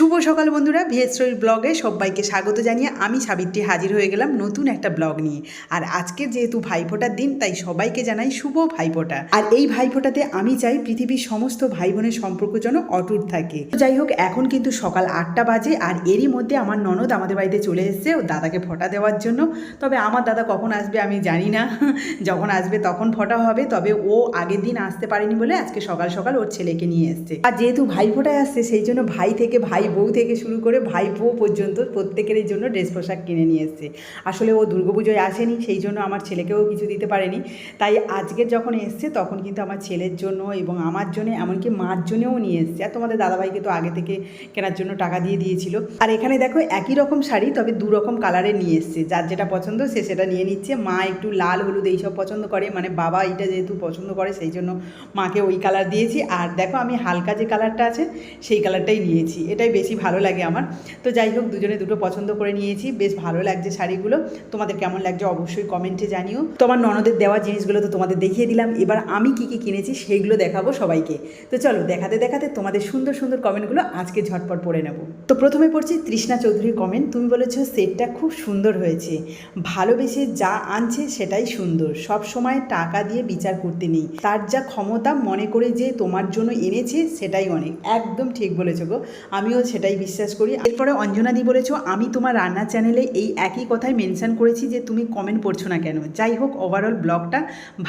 শুভ সকাল বন্ধুরা ভিএসরোর ব্লগে সবাইকে স্বাগত জানিয়ে আমি সাবিত্রী হাজির হয়ে গেলাম নতুন একটা ব্লগ নিয়ে। আর আজকের যেহেতু ভাইফোঁটার দিন, তাই সবাইকে জানাই শুভ ভাইফোঁটা। আর এই ভাইফোঁটাতে আমি চাই পৃথিবীর সমস্ত ভাই বোনের সম্পর্ক যেন অটুট থাকে। যাই হোক, এখন কিন্তু সকাল আটটা বাজে আর এরই মধ্যে আমার ননদ আমাদের বাড়িতে চলে এসেছে ও দাদাকে ফোঁটা দেওয়ার জন্য। তবে আমার দাদা কখন আসবে আমি জানি না, যখন আসবে তখন ফোঁটা হবে। তবে ও আগের দিন আসতে পারেনি বলে আজকে সকাল সকাল ওর ছেলেকে নিয়ে এসছে। আর যেহেতু ভাইফোঁটায় আসছে, সেই জন্য ভাই থেকে ভাই বউ থেকে শুরু করে ভাই বউ পর্যন্ত প্রত্যেকেরই জন্য ড্রেস পোশাক কিনে নিয়ে এসছে। আসলে ও দুর্গাপুজোয় আসেনি, সেই জন্য আমার ছেলেকেও কিছু দিতে পারেনি। তাই আজকের যখন এসছে তখন কিন্তু আমার ছেলের জন্য এবং আমার জন্য, এমনকি মার জন্যও নিয়ে এসছে। আর তোমাদের দাদাভাইকে তো আগে থেকে কেনার জন্য টাকা দিয়ে দিয়েছিল। আর এখানে দেখো একই রকম শাড়ি, তবে দু রকম কালারের নিয়ে এসছে। যার যেটা পছন্দ সে সেটা নিয়ে নিচ্ছে। মা একটু লাল, হলুদ এইসব পছন্দ করে। মানে বাবা এইটা যেহেতু পছন্দ করে, সেই জন্য মাকে ওই কালার দিয়েছি। আর দেখো আমি হালকা যে কালারটা আছে, সেই কালারটাই নিয়েছি। এটাই বেশি ভালো লাগে আমার। তো যাই হোক, দুজনে দুটো পছন্দ করে নিয়েছি। বেশ ভালো লাগছে শাড়িগুলো। তোমাদের কেমন লাগছে অবশ্যই কমেন্টে জানিও। তোমার ননদের দেওয়া জিনিসগুলো তো তোমাদের দেখিয়ে দিলাম। এবার আমি কি কি কিনেছি সেইগুলো দেখাবো সবাইকে। তো চলো, দেখাতে দেখাতে তোমাদের সুন্দর সুন্দর কমেন্টগুলো আজকে ঝটপট পড়ে নেব। তো প্রথমে পড়ছি তৃষ্ণা চৌধুরীর কমেন্ট তুমি বলেছ, সেটটা খুব সুন্দর হয়েছে। ভালোবেসে যা আনছে সেটাই সুন্দর। সব সময় টাকা দিয়ে বিচার করতে নেই। তার যা ক্ষমতা মনে করে যে তোমার জন্য এনেছে সেটাই অনেক। একদম ঠিক বলেছ গো। আমিও সেটাই বিশ্বাস করি। এরপরে অঞ্জনা দি বলেছ, আমি তোমার রান্না চ্যানেলে এই একই কথাই মেনশন করেছি যে তুমি কমেন্ট পড়ছো না কেন। যাই হোক ওভারঅল ব্লগটা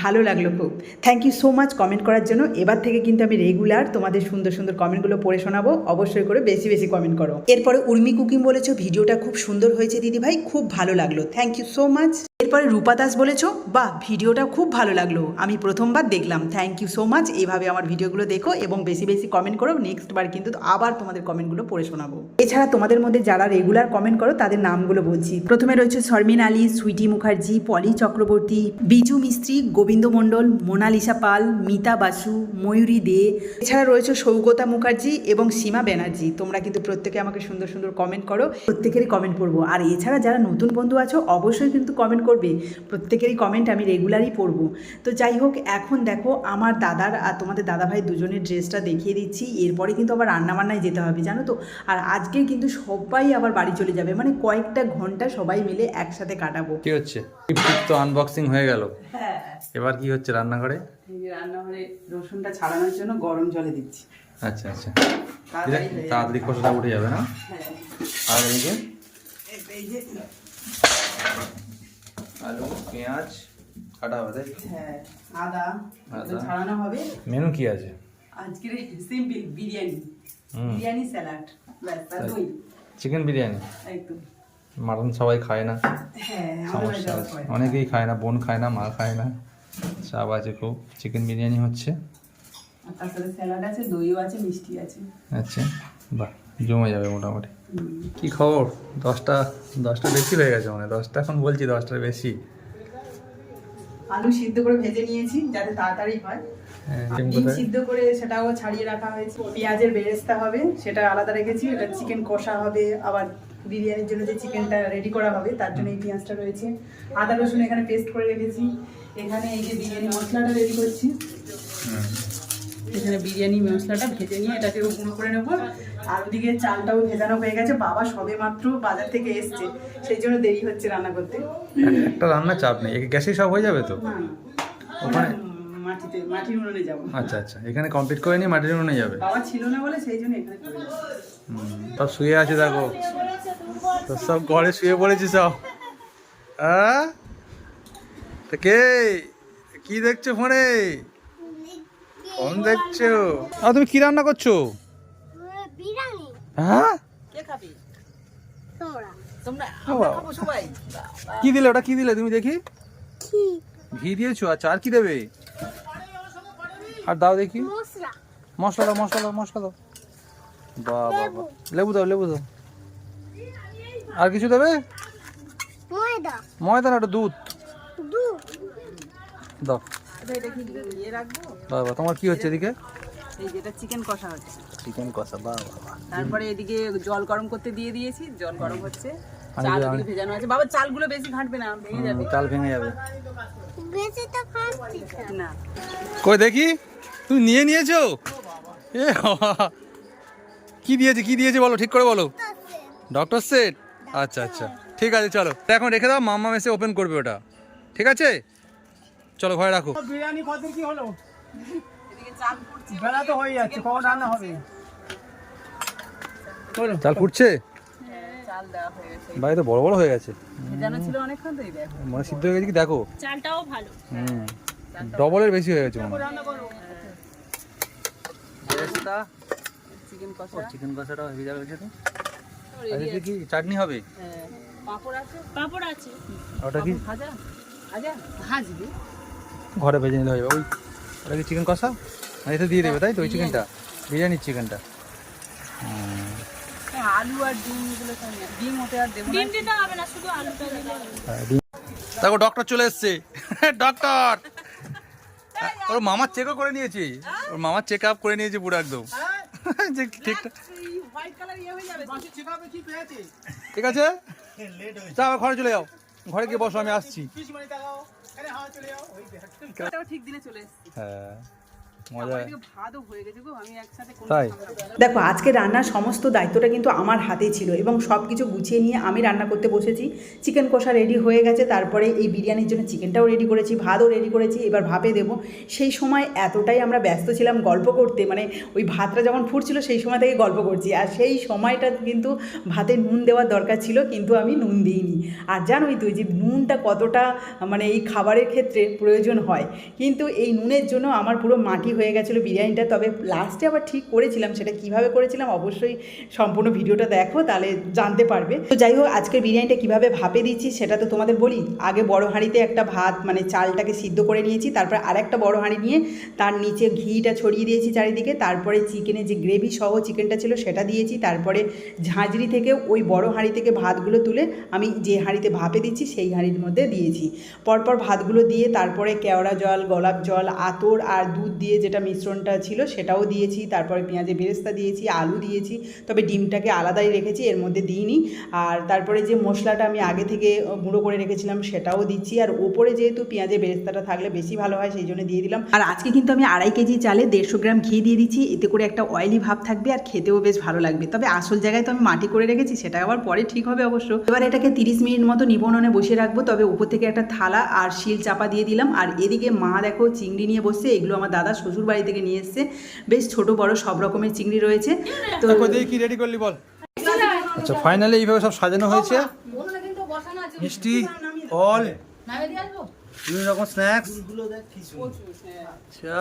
ভালো লাগল খুব। Thank you so much comment করার জন্য। এবার থেকে কিন্তু আমি রেগুলার তোমাদের সুন্দর সুন্দর কমেন্টগুলো পড়ে শোনাবো। অবশ্যই করে বেশি বেশি কমেন্ট করো। এরপরে উর্মি কুকিং বলেছ, ভিডিওটা খুব সুন্দর হয়েছে দিদি ভাই খুব ভালো লাগল। থ্যাংক ইউ সো মাচ এরপরে রূপা দাস বলেছ? বাহ, ভিডিওটা খুব ভালো লাগল। আমি প্রথমবার দেখলাম। থ্যাংক ইউ সো মাচ এইভাবে আমার ভিডিওগুলো দেখো এবং বেশি বেশি কমেন্ট করো। নেক্সট বার কিন্তু আবার তোমাদের কমেন্টগুলো পড়ে শোনাবো। এছাড়া তোমাদের মধ্যে যারা রেগুলার কমেন্ট করো, তাদের নামগুলো বলছি। প্রথমে রয়েছে শর্মিন আলী, সুইটি মুখার্জি, পলি চক্রবর্তী, বিজু মিস্ত্রি, গোবিন্দ মণ্ডল, মোনালিসা পাল, মিতা বাসু, ময়ূরী দে। এছাড়া রয়েছে সৌগতা মুখার্জি এবং সীমা ব্যানার্জি। তোমরা কিন্তু প্রত্যেকে আমাকে সুন্দর সুন্দর কমেন্ট করো। প্রত্যেকেরই কমেন্ট পড়ব। আর এছাড়া যারা নতুন বন্ধু আছো, অবশ্যই কিন্তু কমেন্ট করবে। প্রত্যেকেরই কমেন্ট আমি রেগুলারই পড়ব। তো যাই হোক এখন দেখো আমার দাদার আর তোমাদের দাদাভাই দুজনের ড্রেসটা দেখিয়ে দিচ্ছি। এরপরে কিন্তু আবার রান্নাবান্নায় যেতে হবে জানো তো? আর আজকে কিন্তু সবাই আবার বাড়ি চলে যাবে। মানে কয়েকটা ঘণ্টা সবাই মিলে একসাথে কাটাবো। কি হচ্ছে? তো আনবক্সিং হয়ে গেল। হ্যাঁ। এবার কি হচ্ছে রান্নাঘরে? রান্নাঘরে রসুনটা ছাড়ানোর জন্য গরম জলে দিচ্ছি। আচ্ছা আচ্ছা। তাড়াতাড়ি খোসাটা উঠে যাবে না? হ্যাঁ। আর এই যে আলু পেঁয়াজ কাটা হবে তাই হ্যাঁ আদা। ছাড়ানো হবে। মেনু কি আছে? আজকের সিম্পল বিরিয়ানি। বিরিয়ানি স্যালাড দই। চিকেন বিরিয়ানি? একদম। মাটন সবাই খায় না। হ্যাঁ সমস্যা আছে। অনেকেই খায় না বোন খায় না মা খায় না। চাপ আছে খুব। চিকেন বিরিয়ানি হচ্ছে। আর তার সাথে স্যালাড আছে দইও আছে মিষ্টি আছে। আচ্ছা বাহ। জমে যাবে মোটামুটি। কি খবর? দশটা দশটা বেশি হয়ে গেছে মানে দশটা এখন বলছি দশটা বেশি। আলু সিদ্ধ করে ভেজে নিয়েছি যাতে তাড়াতাড়ি হয়। হ্যাঁ, ডিম সিদ্ধ করে সেটাও ছাড়িয়ে রাখা হয়েছে। পেঁয়াজের বেরেস্তা হবে সেটা আলাদা রেখেছি। এটা চিকেন কষা হবে আবার বিরিয়ানির জন্য যে চিকেনটা রেডি করা হবে তার জন্য এই পেঁয়াজটা রয়েছে। আদা রসুন এখানে পেস্ট করে রেখেছি। এখানে এই যে বিরিয়ানি মশলাটা রেডি করছি। এখানে বিরিয়ানি মশলাটা ভেজে নিয়ে এটাকে গুঁড়ো করে নেব। আর ওদিকে চালটাও ভেজানো হয়ে গেছে বাবা সবে মাত্র বাজার থেকে এসছে সেই জন্য দেরি হচ্ছে রান্না করতে। একটা রান্না চাপ নেই গ্যাসেই সব হয়ে যাবে তো? ওখানে মাটিতে মাটির উনুনে যাব। আচ্ছা আচ্ছা এখানে কমপ্লিট করে নিয়ে মাটির উনুনে যাবে? বাবা ছিল না বলে সেই জন্য এখানে সব শুয়ে আছে দেখো। তো সব ঘরে শুয়ে পড়েছি সব। হ্যাঁ কে? কি দেখছ ফোনে? ফোন দেখছ? আর তুমি কি রান্না করছ? বিরিয়ানি। হ্যাঁ? কে খাবে? তোমরা। তোমরা খাব সবাই। কি দিলে ওটা? কি দিলে? তুমি দেখি। ঘি। দিয়েছ? আচ্ছা আর কি দেবে? আর দাও দেখি। মশলা। মশলা দাও মশলা দাও মশলা দাও। বাহ বাহ বাহ লেবু দাও লেবু দাও। আর কিছু দেবে? ময়দা। ময়দা না ওটা দুধ। দুধ। দাও। বাহ তোমার কি হচ্ছে এদিকে? এই যেটা চিকেন কষা হচ্ছে। চিকেন কষা তারপরে এদিকে জল গরম করতে দিয়ে দিয়েছি জল গরম হচ্ছে। ভেজানো আছে। বাবা চালগুলো বেশি ঘাঁটবে না ভেঙে যাবে। চাল ভেঙে যাবে। বেশি তো খাচ্ছি না। কই দেখি? তুমি নিয়ে নিয়েছো? এ বাবা। কি কি দিয়েছে কি দিয়েছে বলো ঠিক করে বলো। ডক্টর সেট আচ্ছা আচ্ছা। ঠিক আছে চলো। এখন রেখে দাও মাম্মা মেসে ওপেন করবে ওটা। ঠিক আছে? চলো ঘরে রাখো। বিরিয়ানি কত কি হলো? বেলা তো হয়ে যাচ্ছে কখন রান্না হবে? চাল। ফুটছে? বাড়ি তো বড় বড় হয়ে গেছে। মানে সিদ্ধ হয়ে গেছে কি? দেখো। চালটাও ভালো। হুম। ডবলের বেশি হয়ে গেছে মনে হয়। রান্না করো। চিকেন কষা। চিকেন কষাটা হেভি যাবে তো আর কি চাটনি হবে? পাঁপড় আছে? ওটা কি? ঘরে ভেজে নিলে হয়ে যাবে ওই ওটা কি চিকেন কষা? আর এতে দিয়ে দেবে তাই তো? ওই চিকেনটা বিরিয়ানির চিকেনটা ডিম দিতে হবে না শুধু আলুটা দিলে দেখো ডক্টর চলে এসছে। ডক্টর ওর মামার চেক করে নিয়েছি। ওর মামার চেক আপ করে নিয়েছি পুরো একদম। যে ঠিকঠাক পেয়েছে ঠিক আছে। চা ঘরে চলে যাও। ঘরে গিয়ে বসো আমি আসছি। ঠিক দিনে চলে এসেছি। হ্যাঁ। দেখো আজকে রান্নার সমস্ত দায়িত্বটা কিন্তু আমার হাতে ছিল এবং সব কিছু গুছিয়ে নিয়ে আমি রান্না করতে বসেছি। চিকেন কষা রেডি হয়ে গেছে তারপরে এই বিরিয়ানির জন্য চিকেনটাও রেডি করেছি ভাতও রেডি করেছি এবার ভাপে দেবো। সেই সময় এতটাই আমরা ব্যস্ত ছিলাম গল্প করতে মানে ওই ভাতটা যখন ফুটছিল সেই সময় থেকে গল্প করছি। আর সেই সময়টা কিন্তু ভাতে নুন দেওয়ার দরকার ছিল কিন্তু আমি নুন দিইনি। আর জানোই তুই যে নুনটা কতটা মানে এই খাবারের ক্ষেত্রে প্রয়োজন হয়। কিন্তু এই নুনের জন্য আমার পুরো মাটি হয়ে গেছিল বিরিয়ানিটা, তবে লাস্টে আবার ঠিক করেছিলাম, সেটা কীভাবে করেছিলাম অবশ্যই সম্পূর্ণ ভিডিওটা দেখো, তাহলে জানতে পারবে। তো যাই হোক, আজকের বিরিয়ানিটা কীভাবে ভাপে দিচ্ছি সেটা তো তোমাদের বলি। আগে বড় হাঁড়িতে একটা ভাত মানে চালটাকে সিদ্ধ করে নিয়েছি, তারপর আরেকটা বড় হাঁড়ি নিয়ে তার নিচে ঘিটা ছড়িয়ে দিয়েছি চারিদিকে, তারপরে চিকেনের যে গ্রেভি সহ চিকেনটা ছিল সেটা দিয়েছি, তারপরে ঝাঁঝরি থেকে ওই বড় হাঁড়ি থেকে ভাতগুলো তুলে আমি যে হাঁড়িতে ভাপে দিচ্ছি সেই হাঁড়ির মধ্যে দিয়েছি। পরপর ভাতগুলো দিয়ে তারপরে কেওড়া জল, গোলাপ জল, আতর আর দুধ দিয়ে যেটা মিশ্রণটা ছিল সেটাও দিয়েছি, তারপরে পেঁয়াজের বেরেস্তা দিয়েছি, আলু দিয়েছি, তবে ডিমটাকে আলাদাই রেখেছি, এর মধ্যে দিইনি। আর তারপরে যে মশলাটা আমি আগে থেকে গুঁড়ো করে রেখেছিলাম সেটাও দিচ্ছি। আর ওপরে যেহেতু পেঁয়াজের বেরেস্তাটা থাকলে বেশি ভালো হয়, সেই জন্য দিয়ে দিলাম। আর আজকে কিন্তু আমি আড়াই কেজি চালে দেড়শো গ্রাম ঘি দিয়ে দিচ্ছি, এতে করে একটা অয়েলি ভাব থাকবে আর খেতেও বেশ ভালো লাগবে। তবে আসল জায়গায় তো আমি মাটি করে রেখেছি, সেটা আবার পরে ঠিক হবে অবশ্য। এবার এটাকে তিরিশ মিনিট মতো নিবননে বসিয়ে রাখব, তবে উপর থেকে একটা থালা আর শিল চাপা দিয়ে দিলাম। আর এদিকে মা দেখো চিংড়ি নিয়ে বসছে, এগুলো আমার দাদা শ্বশুর বাড়ি থেকে নিয়ে এসছে। বেশ ছোট বড় সব রকমের চিংড়ি রয়েছে। তো কি রেডি করলি বল? আচ্ছা ফাইনালি এইভাবে সব সাজানো হয়েছে। মিষ্টি ফল বিভিন্ন রকম স্ন্যাক্স আচ্ছা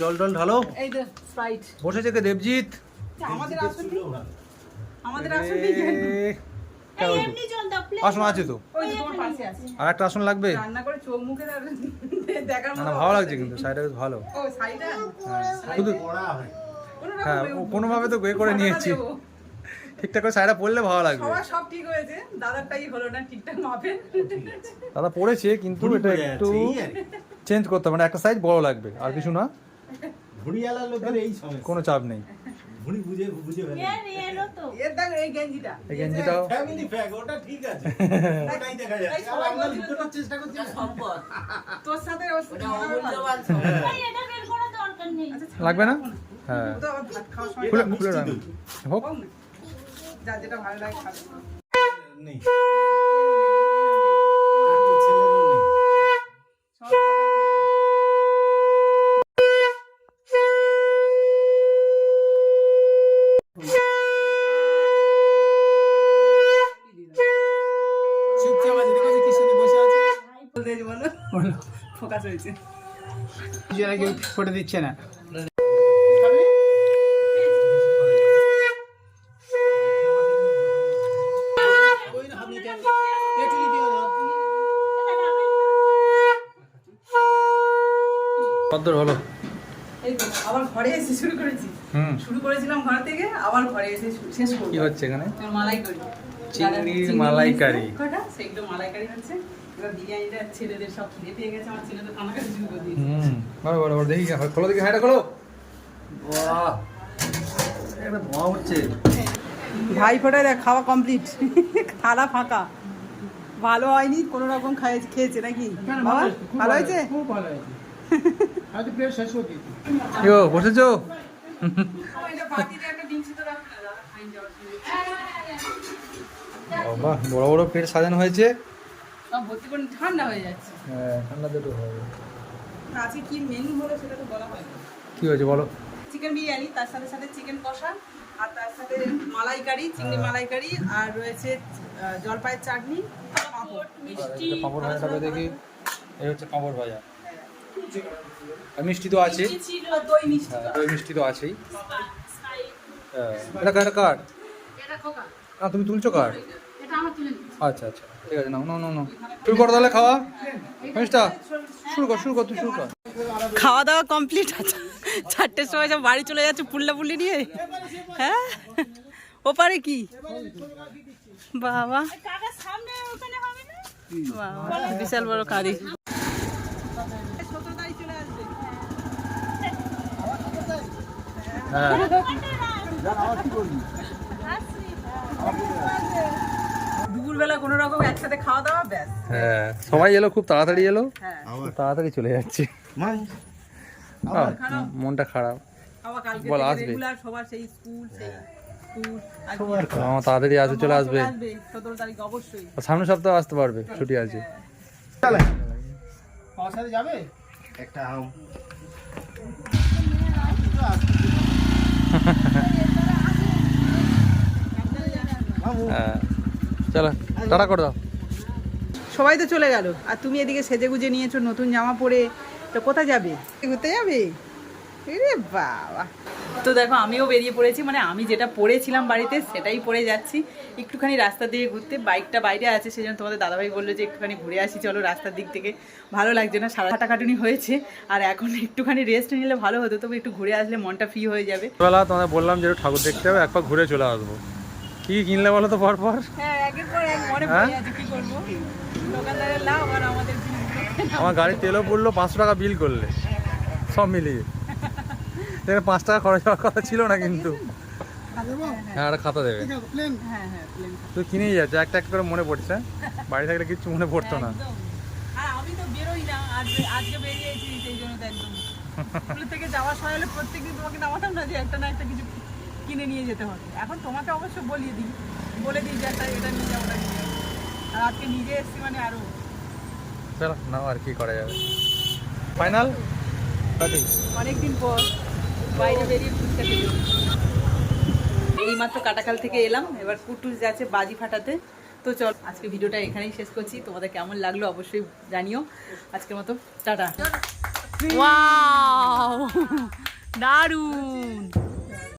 জল টল ঢালো। এই যে বসেছে কে দেবজিৎ? আসন আমাদের আসন এ, কেমন? তো? এমনি জল দাও প্লেট আসন আছে তো। আর একটা আসন লাগবে? রান্না করে চোখ মুখে দেখার না ভালো লাগছে কিন্তু সাইডটা বেশ ভালো। ও শুধু হ্যাঁ। কোনোভাবে তো এ করে নিয়েছি। ঠিকঠাক করে সাইডটা পড়লে ভালো লাগবে। সব ঠিক হয়েছে দাদারটাই হলো না ঠিকঠাক মাপেন দাদা পড়েছে কিন্তু এটা একটু চেঞ্জ করতে হবে মানে একটা সাইজ বড় লাগবে আর কিছু না। কোনো চাপ নেই। ভুড়ি বুঝে বুঝে এই গেঞ্জিটা। এই গেঞ্জিটাও ফ্যামিলি ফ্যাগ ওটা ঠিক আছে। ওটাই দেখা যাচ্ছে। আর আমরা লুকোনোর চেষ্টা করছি। তোর সাথে ভাই, এটা বের করার দরকার নেই। লাগবে না? হ্যাঁ। খুলে খুলে হোক। যার যেটা ভালো লাগে খাবে। নেই আর ছেলেরও নেই সব কথা চুপচাপ আছে দেখো যে কিসে বসে আছে বলতে বলো ফোকাস হয়েছে কেউ ফটো দিচ্ছে না। কদ্দূর হলো আবার ঘরে এসে শুরু করেছি। হুম। শুরু করেছিলাম ঘর থেকে আবার ঘরে এসে শেষ করব। কি হচ্ছে এখানে? তোর মালাই করি চিংড়ির মালাইকারি। সেগুলো মালাইকারি হচ্ছে। এবার বিরিয়ানিটা ছেলেদের সব খিদে পেয়ে গেছে আমার ছেলেদের কানাকাটি শুরু করে দিয়েছে। হুম বড় বড় বড় দেখি খোলো দেখি হাইটা খোলো। বাহ একটা ধোঁয়া উঠছে। ভাই ফোটায় দেখ খাওয়া কমপ্লিট থালা ফাঁকা। ভালো হয়নি কোনো রকম খেয়েছে নাকি? বাবা ভালো হয়েছে? খুব ভালো হয়েছে। বসেছো? বড় বড় প্লেট সাজানো হয়েছে। ভর্তি করে ঠান্ডা হয়ে যাচ্ছে। হ্যাঁ ঠান্ডা দুটো হবে। আজকে কি মেনু হলো সেটা তো বলা হয়নি। কি হয়েছে বলো? চিকেন বিরিয়ানি তার সাথে সাথে চিকেন কষা আর তার সাথে মালাইকারি চিংড়ি মালাইকারি আর রয়েছে জলপাইয়ের চাটনি পাঁপড়। দেখি। এই হচ্ছে পাঁপড় ভাজা। মিষ্টি তো আছে দই মিষ্টি হ্যাঁ দই মিষ্টি তো আছেই। হ্যাঁ। এটা কার? তুমি তুলছো কার? আচ্ছা আচ্ছা ঠিক আছে নাও নাও নাও শুরু করো তাহলে খাওয়া। মিষ্টা শুরু কর শুরু কর তুই শুরু কর। খাওয়া দাওয়া কমপ্লিট আছে চারটের সময় সব বাড়ি চলে যাচ্ছে পুল্লা পুল্লি নিয়ে। হ্যাঁ? ওপারে কি? বাবা। কাকার সামনে ওখানে হবে না বাবা বিশাল বড় কারি হ্যাঁ দুপুরবেলা কোনো রকম একসাথে খাওয়া দাওয়া ব্যাস। হ্যাঁ সবাই এলো খুব তাড়াতাড়ি এলো। হ্যাঁ। খুব তাড়াতাড়ি চলে যাচ্ছে। মনটা খারাপ। বল, আসবে। সবার সেই স্কুল সেই আমার তাড়াতাড়ি আসবে চলে আসবে। সামনের সপ্তাহে আসতে পারবে ছুটি আছে। যাবে? একটা আম। হ্যাঁ। চলো টাটা করে দাও। সবাই তো চলে গেল। আর তুমি এদিকে সেজে গুজে নিয়েছো নতুন জামা পরে তো কোথায় যাবে? ঘুরতে যাবে? বাবা। তো দেখো আমিও বেরিয়ে পড়েছি মানে আমি যেটা পড়েছিলাম বাড়িতে সেটাই পরে যাচ্ছি। একটুখানি রাস্তা দিয়ে ঘুরতে বাইকটা বাইরে আছে সেজন্য তোমাদের দাদাভাই বলল যে একটুখানি ঘুরে আসি চলো রাস্তার দিক থেকে। ভালো লাগছে না সারা কাটাকাটুনি হয়েছে আর এখন একটুখানি রেস্ট নিলে ভালো হতো তবে একটু ঘুরে আসলে মনটা ফ্রি হয়ে যাবে। বেলা তোমাদের বললাম যে ঠাকুর দেখতে হবে একবার ঘুরে চলে আসব। কি কিনলে বলো তো পরপর? হ্যাঁ হ্যাঁ? আমার গাড়ির তেলও পড়ল পাঁচশো টাকা বিল করলে। সব মিলিয়ে। সেখানে পাঁচ টাকা খরচ হওয়ার কথা ছিল না কিন্তু। হ্যাঁ একটা খাতা দেবে। হ্যাঁ তুই কিনেই যাচ্ছে একটা একটা করে মনে পড়ছে বাড়ি থাকলে কিচ্ছু মনে পড়তো না। আমি তো বেরোই না আজকে আজকে বেরিয়েছি সেই জন্য একদম। থেকে যাওয়ার সময় হলে প্রত্যেকদিন তোমাকে নামাতাম না যে একটা না একটা কিছু কিনে নিয়ে যেতে হবে। এখন তোমাকে অবশ্য বলিয়ে দিই বলে দিই যে একটা এটা নিয়ে যাব ওটা নিয়ে যাব আর আজকে নিজে এসেছি মানে আরও। চলো নাও আর কি করা যাবে। ফাইনাল অনেকদিন পর বাইরে বেরিয়ে ফুচকা খেতে এইমাত্র কাটাকাল থেকে এলাম এবার কুটুস যাচ্ছে বাজি ফাটাতে। তো চল আজকে ভিডিওটা এখানেই শেষ করছি। তোমাদের কেমন লাগল অবশ্যই জানিও। আজকের মতো টাটা। ওয়াও দারুণ!